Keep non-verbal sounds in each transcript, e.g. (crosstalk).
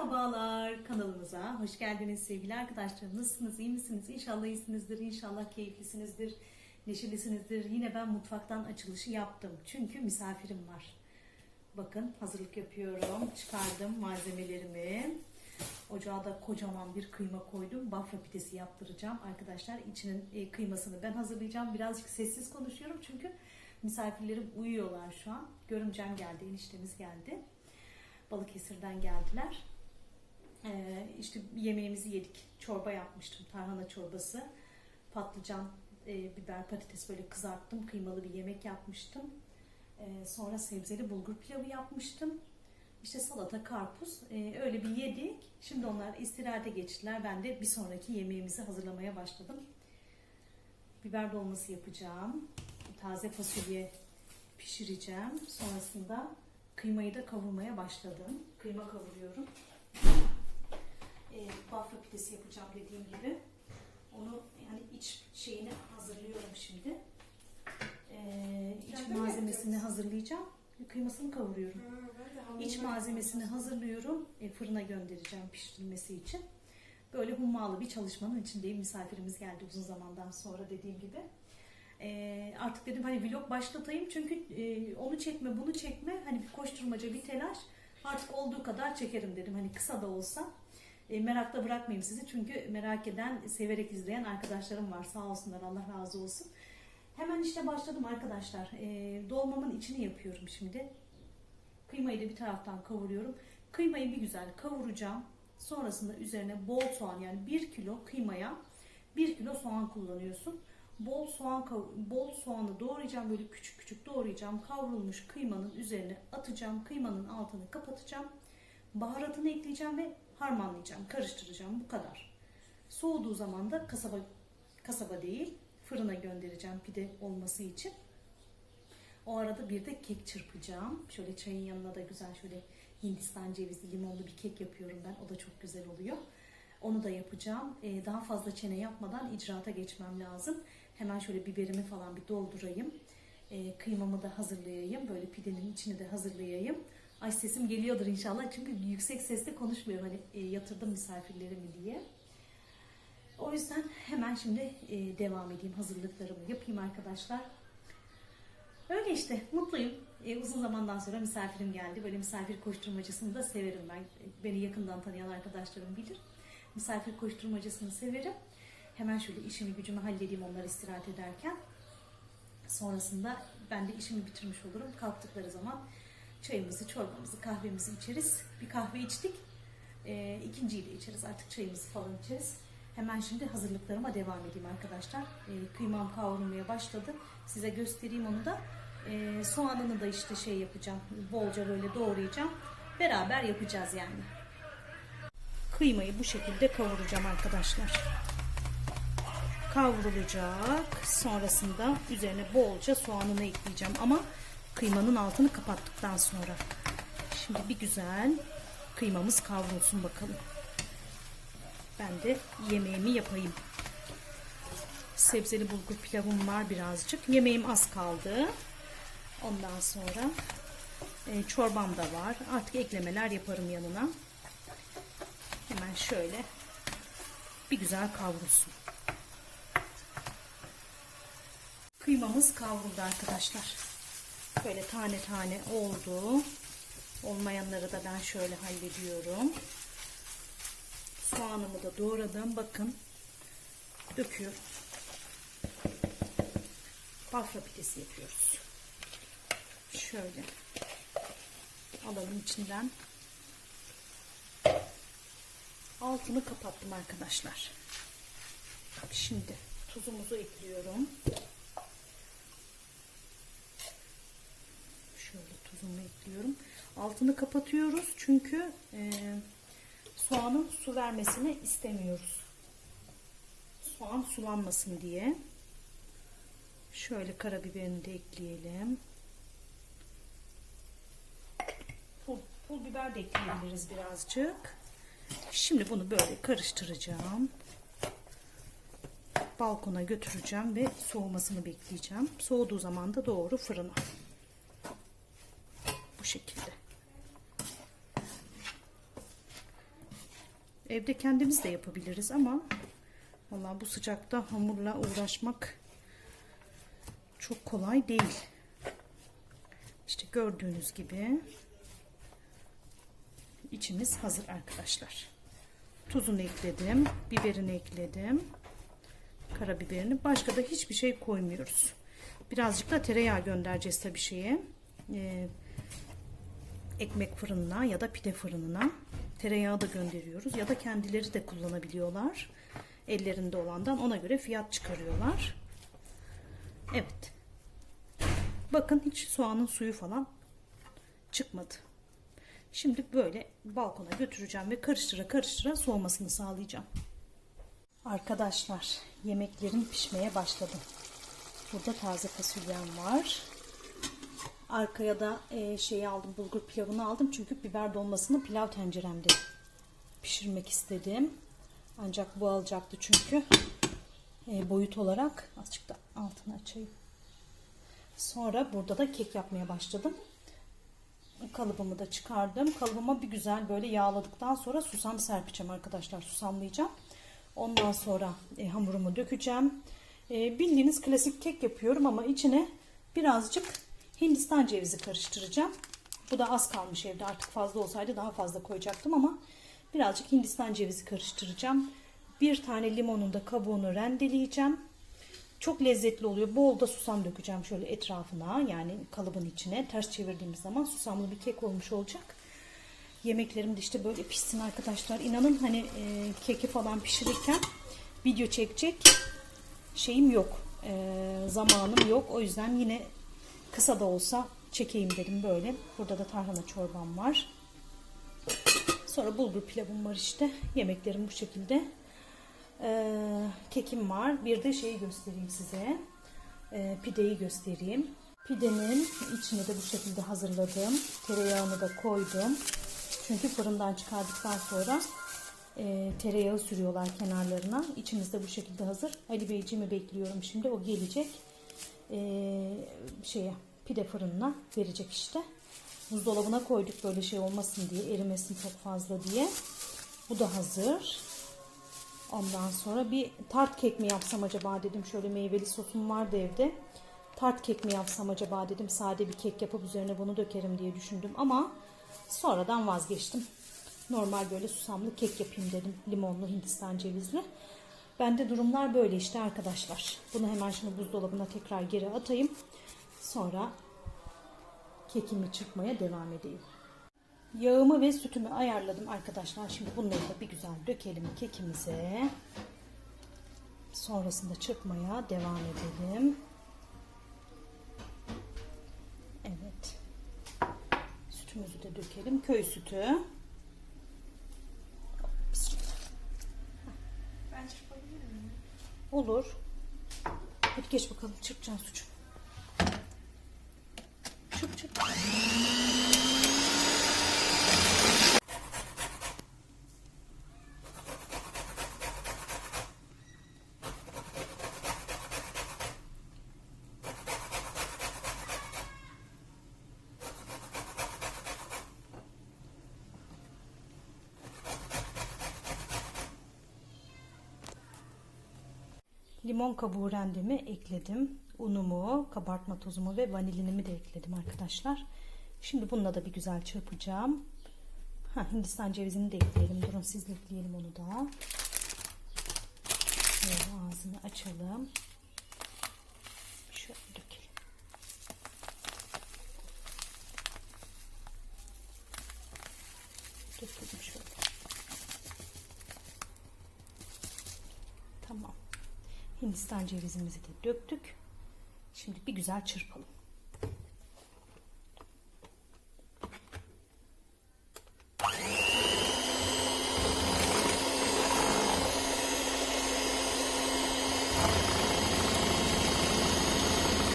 Merhabalar kanalımıza. Hoş geldiniz sevgili arkadaşlarım. Nasılsınız? iyi misiniz? İnşallah iyisinizdir. İnşallah keyiflisinizdir. Neşelisinizdir. Yine ben mutfaktan açılışı yaptım. Çünkü misafirim var. Bakın hazırlık yapıyorum. Çıkardım malzemelerimi. Ocağa da kocaman bir kıyma koydum. Bafra pidesi yaptıracağım. Arkadaşlar içinin e, kıymasını ben hazırlayacağım. Birazcık sessiz konuşuyorum çünkü misafirlerim uyuyorlar şu an. Görümcem geldi, eniştemiz geldi. Balıkesir'den geldiler. Ee, işte yemeğimizi yedik. Çorba yapmıştım. Tarhana çorbası. Patlıcan, e, biber, patates böyle kızarttım. Kıymalı bir yemek yapmıştım. Ee, sonra sebzeli bulgur pilavı yapmıştım. İşte salata, karpuz. Ee, öyle bir yedik. Şimdi onlar istirahate geçtiler. Ben de bir sonraki yemeğimizi hazırlamaya başladım. Biber dolması yapacağım. Taze fasulye pişireceğim. Sonrasında kıymayı da kavurmaya başladım. Kıyma kavuruyorum. E, bafra pidesi yapacağım dediğim gibi. Onu yani iç şeyini hazırlıyorum şimdi. E, iç malzemesini hazırlayacağım. Kıymasını kavuruyorum. İç malzemesini hazırlıyorum. E, fırına göndereceğim pişirilmesi için. Böyle hummalı bir çalışmanın içindeyim. Misafirimiz geldi uzun zamandan sonra dediğim gibi. E, artık dedim hani vlog başlatayım çünkü e, onu çekme bunu çekme hani bir koşturmaca bir telaş artık olduğu kadar çekerim dedim hani kısa da olsa e, merakla bırakmayayım sizi çünkü merak eden severek izleyen arkadaşlarım var. Sağ olsunlar Allah razı olsun. Hemen işte başladım arkadaşlar. E, dolmamın içini yapıyorum şimdi. Kıymayı da bir taraftan kavuruyorum. Kıymayı bir güzel kavuracağım. Sonrasında üzerine bol soğan yani 1 kilo kıymaya 1 kilo soğan kullanıyorsun. Bol soğan bol soğanı doğrayacağım böyle küçük küçük doğrayacağım. Kavrulmuş kıymanın üzerine atacağım. Kıymanın altını kapatacağım. Baharatını ekleyeceğim ve harmanlayacağım karıştıracağım bu kadar soğuduğu zaman da kasaba kasaba değil fırına göndereceğim pide olması için o arada bir de kek çırpacağım şöyle çayın yanına da güzel şöyle Hindistan cevizli limonlu bir kek yapıyorum ben o da çok güzel oluyor onu da yapacağım. Ee, daha fazla çene yapmadan icraata geçmem lazım. Hemen şöyle biberimi falan bir doldurayım. Ee, kıymamı da hazırlayayım. Böyle pidenin içini de hazırlayayım. Ay sesim geliyordur inşallah. Çünkü yüksek sesle konuşmuyorum. Hani e, yatırdım misafirlerimi diye. O yüzden hemen şimdi e, devam edeyim. Hazırlıklarımı yapayım arkadaşlar. Öyle işte mutluyum. E, uzun zamandan sonra misafirim geldi. Böyle misafir koşturmacasını da severim ben. Beni yakından tanıyan arkadaşlarım bilir. Misafir koşturmacasını severim. Hemen şöyle işimi gücümü halledeyim onlar istirahat ederken. Sonrasında ben de işimi bitirmiş olurum. Kalktıkları zaman çayımızı, çorbamızı, kahvemizi içeriz. Bir kahve içtik. E, ikinciyi de içeriz artık çayımızı falan içeriz. Hemen şimdi hazırlıklarıma devam edeyim arkadaşlar. E, kıymam kavrulmaya başladı. Size göstereyim onu da. E, soğanını da işte şey yapacağım. Bolca böyle doğrayacağım. Beraber yapacağız yani. Kıymayı bu şekilde kavuracağım arkadaşlar. Kavrulacak. Sonrasında üzerine bolca soğanını ekleyeceğim ama kıymanın altını kapattıktan sonra. Şimdi bir güzel kıymamız kavrulsun bakalım. Ben de yemeğimi yapayım. Sebzeli bulgur pilavım var birazcık. Yemeğim az kaldı. Ondan sonra e, çorbam da var. Artık eklemeler yaparım yanına. Hemen şöyle bir güzel kavrulsun. Kıymamız kavruldu arkadaşlar. Böyle tane tane oldu. Olmayanları da ben şöyle hallediyorum. Soğanımı da doğradım. Bakın. Döküyorum. Bafra pidesi yapıyoruz. Şöyle. Alalım içinden. Altını kapattım arkadaşlar. Şimdi tuzumuzu ekliyorum. Tuzumu ekliyorum. Altını kapatıyoruz çünkü e, soğanın su vermesini istemiyoruz. Soğan sulanmasın diye. Şöyle karabiberini de ekleyelim. Pul, pul biber de ekleyebiliriz birazcık. Şimdi bunu böyle karıştıracağım. Balkona götüreceğim ve soğumasını bekleyeceğim. Soğuduğu zaman da doğru fırına. Bu şekilde. Evde kendimiz de yapabiliriz ama vallahi bu sıcakta hamurla uğraşmak çok kolay değil. İşte gördüğünüz gibi içimiz hazır arkadaşlar. Tuzunu ekledim, biberini ekledim, karabiberini. Başka da hiçbir şey koymuyoruz. Birazcık da tereyağı göndereceğiz tabii şeye. Ee, ekmek fırınına ya da pide fırınına tereyağı da gönderiyoruz ya da kendileri de kullanabiliyorlar. Ellerinde olandan ona göre fiyat çıkarıyorlar. Evet. Bakın hiç soğanın suyu falan çıkmadı. Şimdi böyle balkona götüreceğim ve karıştıra karıştıra soğumasını sağlayacağım. Arkadaşlar yemeklerim pişmeye başladı. Burada taze fasulyem var. Arkaya da e, şeyi aldım bulgur pilavını aldım çünkü biber dolmasını pilav tenceremde pişirmek istedim. Ancak bu alacaktı çünkü e, boyut olarak azıcık da altını açayım. Sonra burada da kek yapmaya başladım. Kalıbımı da çıkardım. Kalıbıma bir güzel böyle yağladıktan sonra susam serpeceğim arkadaşlar. Susamlayacağım. Ondan sonra e, hamurumu dökeceğim. E, bildiğiniz klasik kek yapıyorum ama içine birazcık Hindistan cevizi karıştıracağım. Bu da az kalmış evde. Artık fazla olsaydı daha fazla koyacaktım ama birazcık Hindistan cevizi karıştıracağım. Bir tane limonun da kabuğunu rendeleyeceğim. Çok lezzetli oluyor. Bol da susam dökeceğim şöyle etrafına yani kalıbın içine. Ters çevirdiğimiz zaman susamlı bir kek olmuş olacak. Yemeklerim de işte böyle pişsin arkadaşlar. İnanın hani e, keki falan pişirirken video çekecek şeyim yok. E, zamanım yok. O yüzden yine kısa da olsa çekeyim dedim böyle. Burada da tarhana çorbam var. Sonra bulgur pilavım var işte. Yemeklerim bu şekilde. Ee, kekim var. Bir de şeyi göstereyim size. Ee, pideyi göstereyim. Pidenin içini de bu şekilde hazırladım. Tereyağını da koydum. Çünkü fırından çıkardıktan sonra e, tereyağı sürüyorlar kenarlarına. İçimiz de bu şekilde hazır. Ali Beyciğimi bekliyorum şimdi. O gelecek. Ee, şeye pide fırınına verecek işte. Buzdolabına koyduk böyle şey olmasın diye, erimesin çok fazla diye. Bu da hazır. Ondan sonra bir tart kek mi yapsam acaba dedim. Şöyle meyveli sosum vardı evde. Tart kek mi yapsam acaba dedim. Sade bir kek yapıp üzerine bunu dökerim diye düşündüm. Ama sonradan vazgeçtim. Normal böyle susamlı kek yapayım dedim. Limonlu Hindistan cevizli. Bende durumlar böyle işte arkadaşlar. Bunu hemen şimdi buzdolabına tekrar geri atayım. Sonra kekimi çırpmaya devam edeyim. Yağımı ve sütümü ayarladım arkadaşlar. Şimdi bunları da bir güzel dökelim kekimize. Sonrasında çırpmaya devam edelim. Evet. Sütümüzü de dökelim. Köy sütü. Olur. Hadi geç bakalım çırpacaksın suçum. Çırp çırp. Limon kabuğu rendemi ekledim. Unumu, kabartma tozumu ve vanilinimi de ekledim arkadaşlar. Şimdi bununla da bir güzel çırpacağım. Ha, Hindistan cevizini de ekleyelim. Durun sizle ekleyelim onu da. Şöyle ağzını açalım. Şöyle dökelim. Dökelim şöyle. Tamam. Hindistan cevizimizi de döktük. Şimdi bir güzel çırpalım.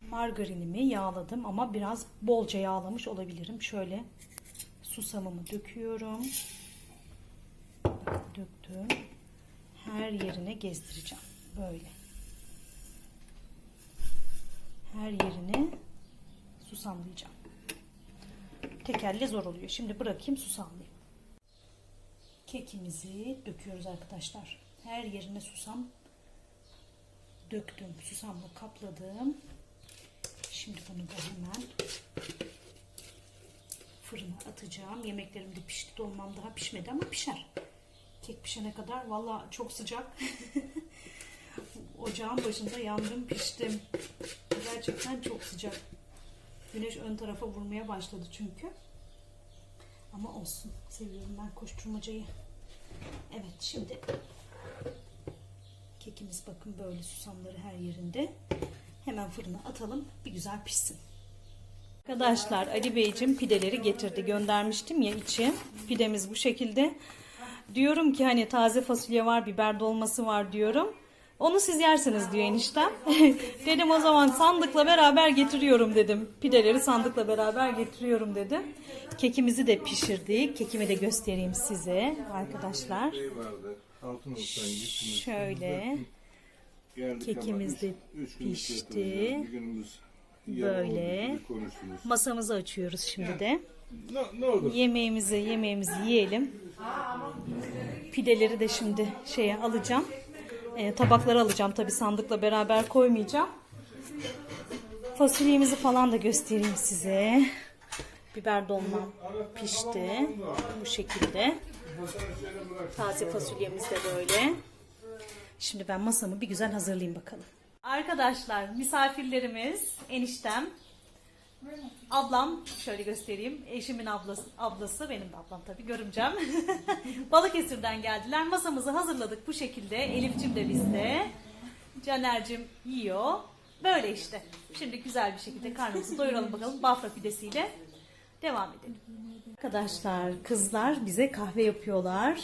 Margarinimi yağladım ama biraz bolca yağlamış olabilirim. Şöyle susamımı döküyorum. Döktüm. Her yerine gezdireceğim. Böyle. Her yerini susamlayacağım. Tekerle zor oluyor. Şimdi bırakayım susamlayayım. kekimizi döküyoruz arkadaşlar. Her yerine susam döktüm. Susamla kapladım. Şimdi bunu da hemen fırına atacağım. Yemeklerim de pişti. Dolmam daha pişmedi ama pişer. Kek pişene kadar valla çok sıcak. (laughs) Ocağın başında yandım piştim. Gerçekten çok sıcak. Güneş ön tarafa vurmaya başladı çünkü. Ama olsun. Seviyorum ben koşturmacayı. Evet şimdi kekimiz bakın böyle susamları her yerinde. Hemen fırına atalım. Bir güzel pişsin. Arkadaşlar Ali Beyciğim pideleri getirdi. Göndermiştim ya içi. Pidemiz bu şekilde. Diyorum ki hani taze fasulye var, biber dolması var diyorum. Onu siz yersiniz diyor eniştem. dedim o zaman sandıkla beraber getiriyorum dedim. Pideleri sandıkla beraber getiriyorum dedim. Kekimizi de pişirdik. Kekimi de göstereyim size arkadaşlar. Şöyle. Kekimiz de pişti. Böyle. Masamızı açıyoruz şimdi de. Yemeğimizi yemeğimizi yiyelim. Pideleri de şimdi şeye alacağım. Ee, tabaklara alacağım tabi sandıkla beraber koymayacağım. Fasulyemizi falan da göstereyim size. Biber dolma pişti. Bu şekilde. Taze fasulyemiz de böyle. Şimdi ben masamı bir güzel hazırlayayım bakalım. Arkadaşlar misafirlerimiz eniştem, Ablam şöyle göstereyim. Eşimin ablası, ablası benim de ablam tabii görümcem. (laughs) Balıkesir'den geldiler. Masamızı hazırladık bu şekilde. Elif'cim de bizde. Caner'cim yiyor. Böyle işte. Şimdi güzel bir şekilde karnımızı doyuralım bakalım bafra pidesiyle. Devam edelim. Arkadaşlar kızlar bize kahve yapıyorlar.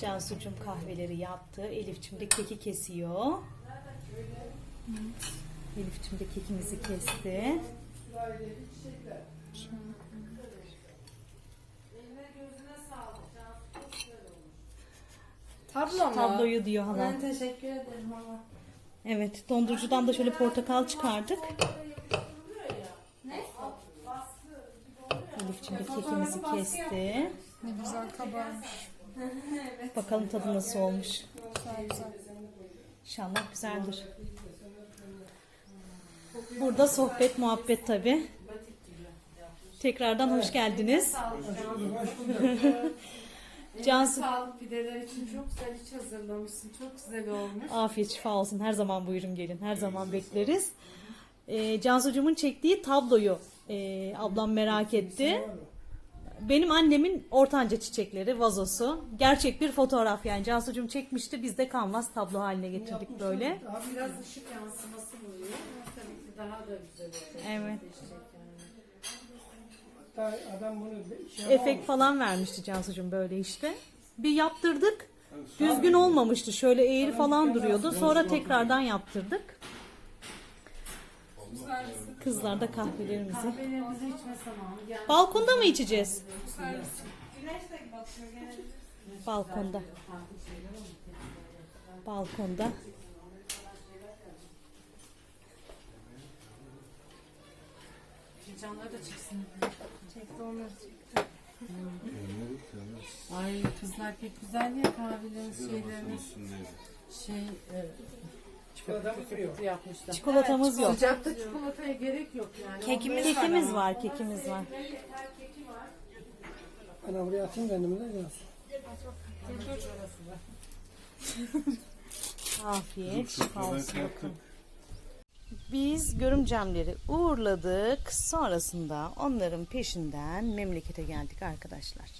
Cansu'cum kahveleri yaptı. Elif'cim de keki kesiyor. Elif'cim de kekimizi kesti. Tablo mu? Tabloyu diyor hala. Ben teşekkür ederim ama. Evet, dondurucudan da şöyle portakal çıkardık. Elif'cim de kekimizi kesti. Ne güzel kabarmış. Bakalım tadı nasıl olmuş. Güzel güzel. İnşallah güzeldir. Burada sohbet, muhabbet tabi. Tekrardan hoş geldiniz. Cansu, Sağlık pideler için çok güzel iç hazırlamışsın. Çok güzel olmuş. afiyet şifa olsun. Her zaman buyurun gelin. Her zaman bekleriz. Ee, Cansucuğumun çektiği tabloyu e, ablam merak etti. Benim annemin ortanca çiçekleri, vazosu. Gerçek bir fotoğraf yani. Cansucuğum çekmişti. Biz de kanvas tablo haline getirdik böyle. Biraz ışık yansıması oluyor. Tabii daha da güzel olacak. Evet. Hatta adam bunu şey Efekt falan vermişti Cansucuğum böyle işte. Bir yaptırdık. Düzgün olmamıştı. Şöyle eğri falan duruyordu. Sonra tekrardan yaptırdık. Kızlar da kahvelerimizi. Kahvelerimizi içme zamanı. Balkonda mı içeceğiz? Balkonda. Balkonda. Canları da çıksın. Çekti onları çekti. Ay kızlar pek güzel ya kahveleriniz şeyleriniz. Şey e, çikolata mı kırıyor? yapmışlar. Çikolatamız yok. Sıcakta çikolataya gerek yok yani. Kekimiz var, kekimiz var. Ben buraya atayım kendimi de biraz. Afiyet, şifa olsun. Biz görümcemleri uğurladık. Sonrasında onların peşinden memlekete geldik arkadaşlar.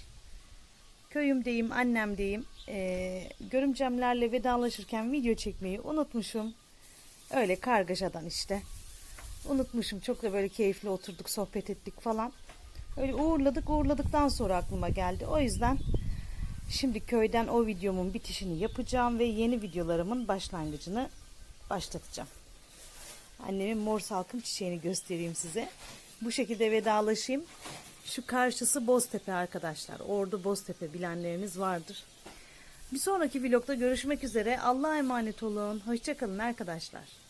Köyümdeyim, annemdeyim. Ee, görümcemlerle vedalaşırken video çekmeyi unutmuşum. Öyle kargaşadan işte. Unutmuşum. Çok da böyle keyifli oturduk, sohbet ettik falan. Öyle uğurladık. Uğurladıktan sonra aklıma geldi. O yüzden şimdi köyden o videomun bitişini yapacağım ve yeni videolarımın başlangıcını başlatacağım. Annemin mor salkım çiçeğini göstereyim size. Bu şekilde vedalaşayım. Şu karşısı Boztepe arkadaşlar. Ordu Boztepe bilenleriniz vardır. Bir sonraki vlogda görüşmek üzere. Allah'a emanet olun. Hoşçakalın arkadaşlar.